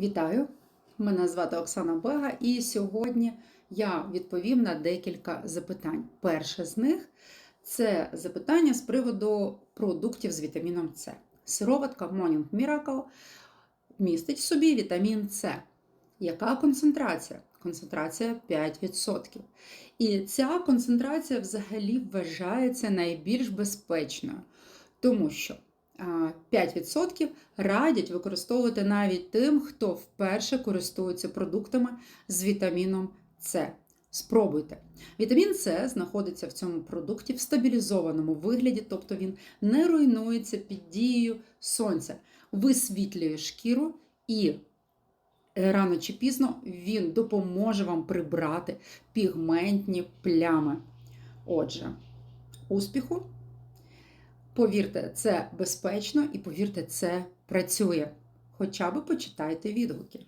Вітаю! Мене звати Оксана Бега, і сьогодні я відповім на декілька запитань. Перше з них це запитання з приводу продуктів з вітаміном С. Сироватка Morning Miracle містить в собі вітамін С. Яка концентрація? Концентрація 5%. І ця концентрація взагалі вважається найбільш безпечною, тому що 5% радять використовувати навіть тим, хто вперше користується продуктами з вітаміном С. Спробуйте. Вітамін С знаходиться в цьому продукті в стабілізованому вигляді, тобто він не руйнується під дією сонця, висвітлює шкіру і е, рано чи пізно він допоможе вам прибрати пігментні плями. Отже, успіху! Повірте, це безпечно і повірте, це працює. Хоча б почитайте відгуки.